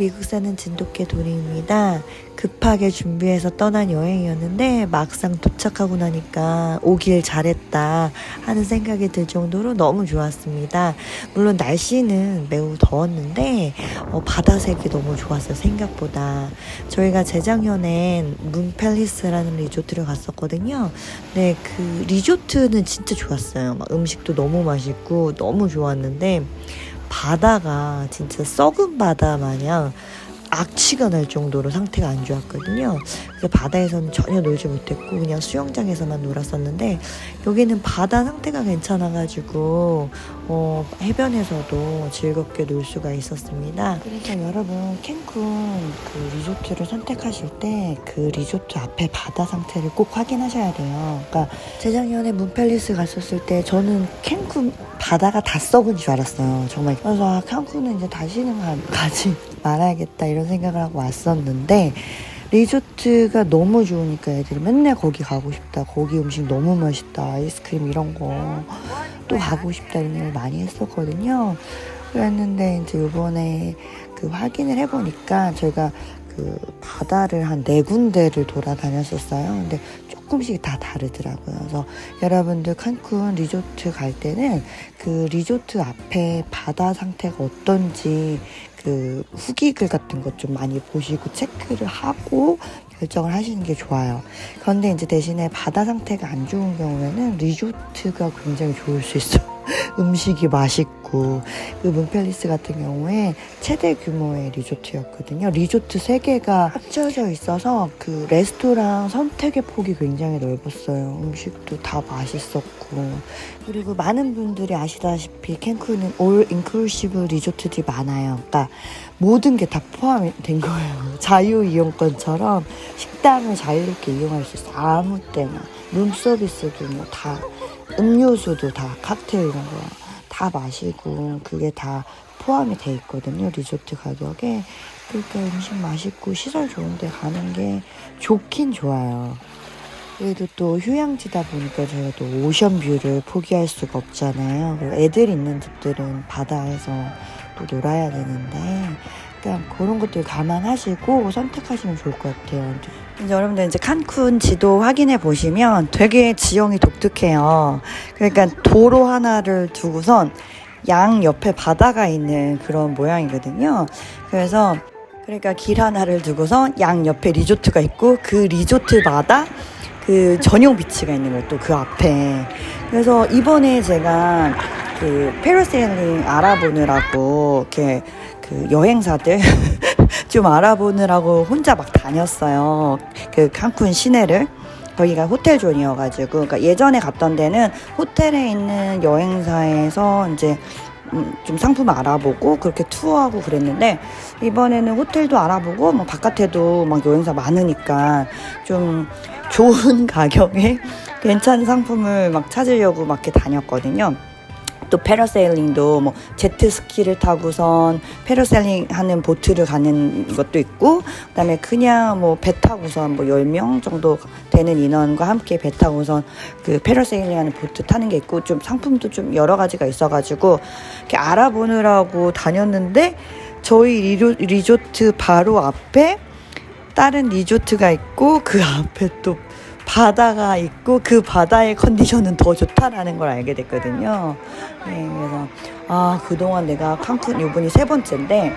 미국 사는 진돗개 도리입니다. 급하게 준비해서 떠난 여행이었는데 막상 도착하고 나니까 오길 잘했다 하는 생각이 들 정도로 너무 좋았습니다. 물론 날씨는 매우 더웠는데 어, 바다색이 너무 좋았어요. 생각보다. 저희가 재작년엔 문팰리스라는 리조트를 갔었거든요. 네, 그 리조트는 진짜 좋았어요. 막 음식도 너무 맛있고 너무 좋았는데 바다가 진짜 썩은 바다 마냥 악취가 날 정도로 상태가 안 좋았거든요. 바다에서는 전혀 놀지 못했고 그냥 수영장에서만 놀았었는데 여기는 바다 상태가 괜찮아가지고 어, 해변에서도 즐겁게 놀 수가 있었습니다. 그래서 여러분 캔쿤 그 리조트를 선택하실 때 그 리조트 앞에 바다 상태를 꼭 확인하셔야 돼요. 그러니까 재작년에 문팰리스 갔었을 때 저는 캔쿤 바다가 다 썩은 줄 알았어요. 정말. 그래서 아, 캔쿤은 이제 다시는 가, 가지 말아야겠다 이런 생각을 하고 왔었는데 리조트가 너무 좋으니까 애들이 맨날 거기 가고 싶다. 거기 음식 너무 맛있다. 아이스크림 이런 거 또 가고 싶다 이런 얘기를 많이 했었거든요. 그랬는데 이제 요번에 그 확인을 해보니까 저희가 그 바다를 한 네 군데를 돌아다녔었어요. 근데 조금씩 다 다르더라고요. 그래서 여러분들 칸쿤 리조트 갈 때는 그 리조트 앞에 바다 상태가 어떤지 그 후기글 같은 것 좀 많이 보시고 체크를 하고 결정을 하시는 게 좋아요. 그런데 이제 대신에 바다 상태가 안 좋은 경우에는 리조트가 굉장히 좋을 수 있어요. 음식이 맛있고 그 문팰리스 같은 경우에 최대 규모의 리조트였거든요. 리조트 세 개가 합쳐져 있어서 그 레스토랑 선택의 폭이 굉장히 넓었어요. 음식도 다 맛있었고 그리고 많은 분들이 아시다시피 캔쿤은 올 인클루시브 리조트들이 많아요. 그러니까 모든 게 다 포함이 된 거예요. 자유 이용권처럼 식당을 자유롭게 이용할 수 있어. 요 아무 때나 룸 서비스도 뭐 다 음료수도 다 칵테일 이런 거 다 마시고 그게 다 포함이 돼 있거든요. 리조트 가격에. 그러니까 음식 맛있고 시설 좋은데 가는 게 좋긴 좋아요. 그래도 또 휴양지다 보니까 저희가 또 오션뷰를 포기할 수가 없잖아요. 애들 있는 집들은 바다에서 또 놀아야 되는데, 그러니까 그런 것들 감안하시고 선택하시면 좋을 것 같아요. 이제 여러분들 이제 칸쿤 지도 확인해 보시면 되게 지형이 독특해요. 그러니까 도로 하나를 두고선 양 옆에 바다가 있는 그런 모양이거든요. 그래서 그러니까 길 하나를 두고서 양 옆에 리조트가 있고 그 리조트마다 그 전용 비치가 있는 거예요. 또 그 앞에. 그래서 이번에 제가 그 페러세일링 알아보느라고 이렇게 그 여행사들 좀 알아보느라고 혼자 막 다녔어요. 그 칸쿤 시내를. 거기가 호텔존이어가지고, 그러니까 예전에 갔던 데는 호텔에 있는 여행사에서 이제 음, 좀 상품을 알아보고 그렇게 투어하고 그랬는데 이번에는 호텔도 알아보고 뭐 바깥에도 막 여행사 많으니까 좀 좋은 가격에 괜찮은 상품을 막 찾으려고 막 이렇게 다녔거든요. 또 패러세일링도 뭐 제트스키를 타고선 패러세일링 하는 보트를 가는 것도 있고 그다음에 그냥 뭐 배 타고선 뭐 10명 정도 되는 인원과 함께 배 타고선 그 패러세일링 하는 보트 타는 게 있고 좀 상품도 좀 여러 가지가 있어 가지고 이렇게 알아보느라고 다녔는데 저희 리조, 리조트 바로 앞에 다른 리조트가 있고 그 앞에 또 바다가 있고 그 바다의 컨디션은 더 좋다라는 걸 알게 됐거든요. 네, 그래서 아 그동안 내가 칸쿤 이번이 세 번째인데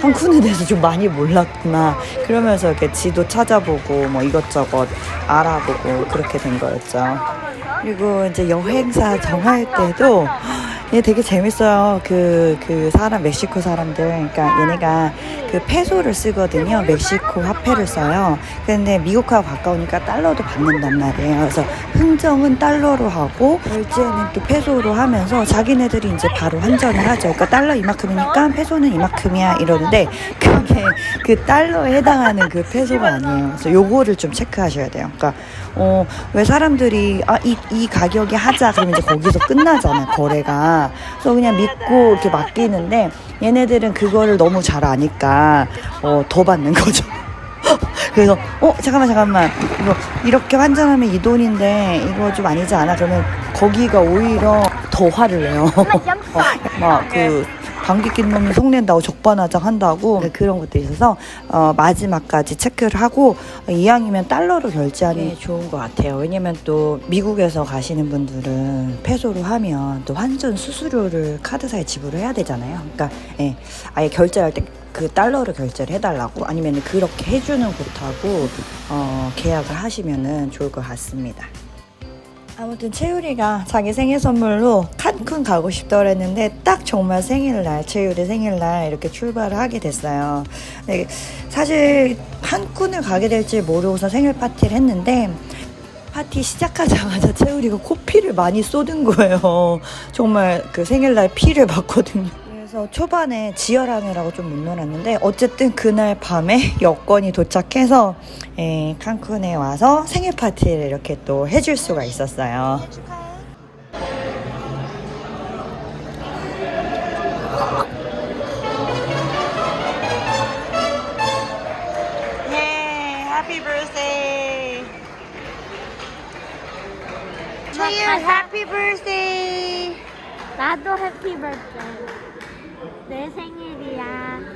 칸쿤에 대해서 좀 많이 몰랐구나. 그러면서 이렇게 지도 찾아보고 뭐 이것저것 알아보고 그렇게 된 거였죠. 그리고 이제 여행사 정할 때도 얘 되게 재밌어요. 그, 그 사람, 멕시코 사람들. 그러니까 얘네가 그 페소를 쓰거든요. 멕시코 화폐를 써요. 근데 미국하고 가까우니까 달러도 받는단 말이에요. 그래서 흥정은 달러로 하고, 결제는 또 페소로 하면서 자기네들이 이제 바로 환전을 하죠. 그러니까 달러 이만큼이니까 페소는 이만큼이야. 이러는데, 그 게 그 달러에 해당하는 그 페소가 아니에요. 그래서 요거를 좀 체크하셔야 돼요. 그러니까, 어, 왜 사람들이, 아, 이, 이 가격에 하자. 그러면 이제 거기서 끝나잖아요. 거래가. 그래서 그냥 믿고 이렇게 맡기는데, 얘네들은 그거를 너무 잘 아니까, 어, 더 받는 거죠. 그래서, 어, 잠깐만, 잠깐만. 이거, 이렇게 환전하면 이 돈인데, 이거 좀 아니지 않아? 그러면 거기가 오히려 더 화를 내요. 어, 막 그, 방귀 낀 놈이 속낸다고 적반하장 한다고 네, 그런 것들이 있어서 어, 마지막까지 체크를 하고 어, 이왕이면 달러로 결제하는 게 좋은 것 같아요. 왜냐면 또 미국에서 가시는 분들은 페소로 하면 또 환전 수수료를 카드사에 지불을 해야 되잖아요. 그러니까 예, 아예 결제할 때 그 달러를 결제를 해달라고 아니면 그렇게 해주는 곳하고 어, 계약을 하시면은 좋을 것 같습니다. 아무튼 채율이가 자기 생일 선물로 칸쿤 가고 싶다 그랬는데 딱 정말 생일날 채율이 생일날 이렇게 출발을 하게 됐어요. 네, 사실 칸쿤을 가게 될지 모르고서 생일 파티를 했는데 파티 시작하자마자 채율이가 코피를 많이 쏟은 거예요. 정말 그 생일날 피를 봤거든요. 그래서 초반에 지혈하느라고 좀 못 놀았는데 어쨌든 그날 밤에 여권이 도착해서 에, 칸쿤에 와서 생일 파티를 이렇게 또 해줄 수가 있었어요. 예, happy birthday. 채율, happy birthday. 나도 해피 버스데이. 내 생일이야.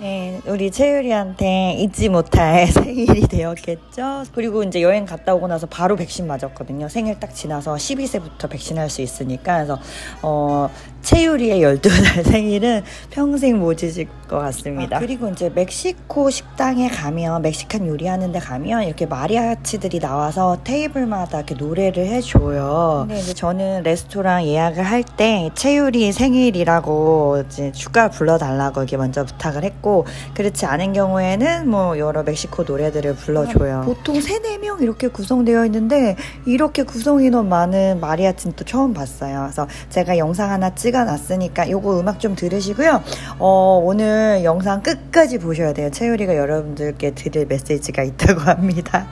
네, 우리 채율이한테 잊지 못할 생일이 되었겠죠. 그리고 이제 여행 갔다 오고 나서 바로 백신 맞았거든요. 생일 딱 지나서 12세부터 백신할 수 있으니까. 그래서, 어, 채율이의 12살 생일은 평생 못 잊을 것 같습니다. 아, 그리고 이제 멕시코 식당에 가면, 멕시칸 요리하는 데 가면 이렇게 마리아치들이 나와서 테이블마다 이렇게 노래를 해줘요. 근데 이제 저는 레스토랑 예약을 할 때 채율이 생일이라고 이제 축가 불러달라고 이렇게 먼저 부탁을 했고, 그렇지 않은 경우에는 뭐 여러 멕시코 노래들을 불러줘요. 보통 3, 4명 이렇게 구성되어 있는데, 이렇게 구성 인원 많은 마리아치는 또 처음 봤어요. 그래서 제가 영상 하나 찍어놨으니까 요거 음악 좀 들으시고요. 어, 오늘 영상 끝까지 보셔야 돼요. 채율이가 여러분들께 드릴 메시지가 있다고 합니다.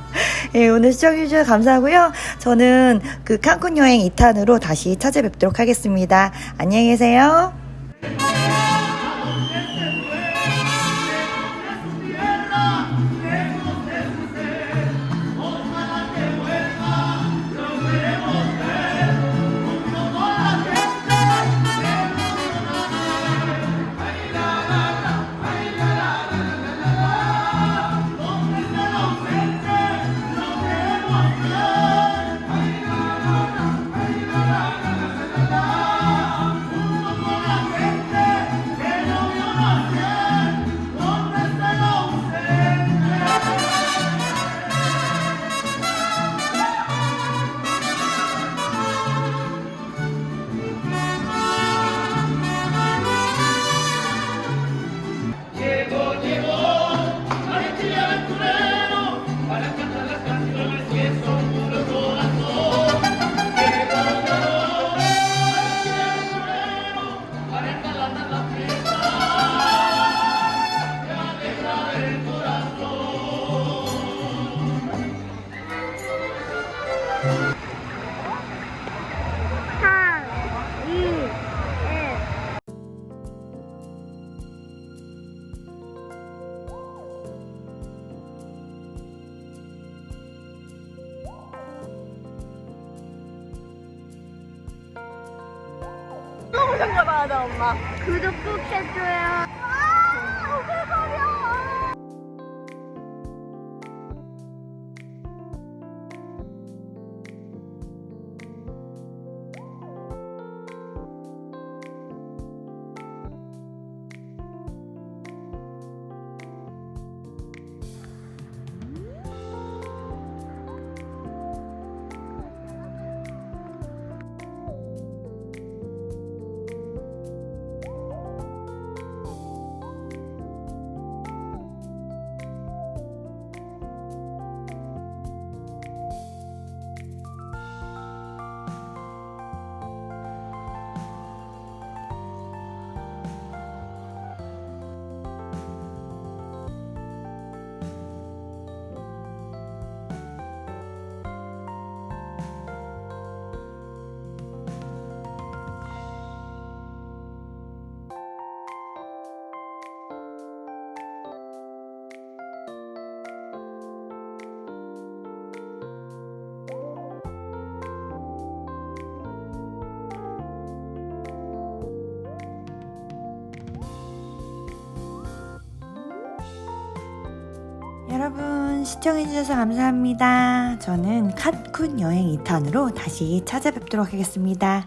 예, 오늘 시청해주셔서 감사하고요. 저는 그 칸쿤 여행 2탄으로 다시 찾아뵙도록 하겠습니다. 안녕히 계세요. 구독 시청해주셔서 감사합니다. 저는 칸쿤 여행 2탄으로 다시 찾아뵙도록 하겠습니다.